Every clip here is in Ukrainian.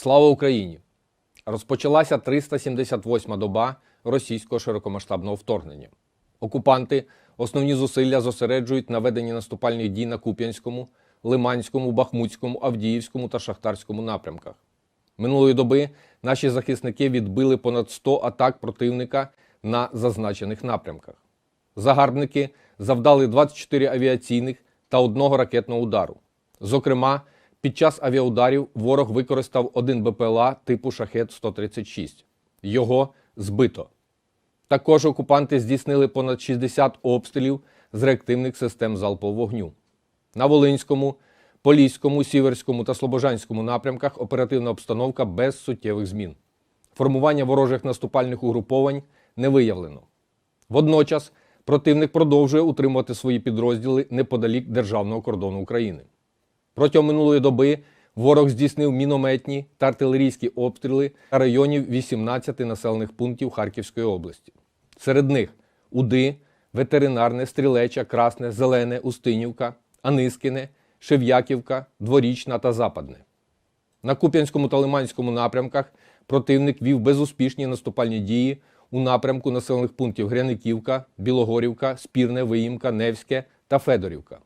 Слава Україні! Розпочалася 378-ма доба російського широкомасштабного вторгнення. Окупанти основні зусилля зосереджують на веденні наступальних дій на Куп'янському, Лиманському, Бахмутському, Авдіївському та Шахтарському напрямках. Минулої доби наші захисники відбили понад 100 атак противника на зазначених напрямках. Загарбники завдали 24 авіаційних та одного ракетного удару. Зокрема, під час авіаударів ворог використав один БПЛА типу Шахет-136. Його збито. Також окупанти здійснили понад 60 обстрілів з реактивних систем залпового вогню. На Волинському, Поліському, Сіверському та Слобожанському напрямках оперативна обстановка без суттєвих змін. Формування ворожих наступальних угруповань не виявлено. Водночас противник продовжує утримувати свої підрозділи неподалік державного кордону України. Протягом минулої доби ворог здійснив мінометні та артилерійські обстріли районів 18 населених пунктів Харківської області. Серед них Уди, Ветеринарне, Стрілеча, Красне, Зелене, Устинівка, Анискине, Шев'яківка, Дворічна та Западне. На Куп'янському та Лиманському напрямках противник вів безуспішні наступальні дії у напрямку населених пунктів Гряниківка, Білогорівка, Спірне, Виїмка, Невське та Федорівка.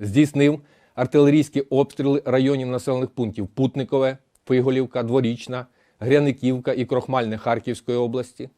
Здійснив артилерійські обстріли районів населених пунктів Путникове, Фиголівка, Дворічна, Гряниківка і Крохмальне Харківської області.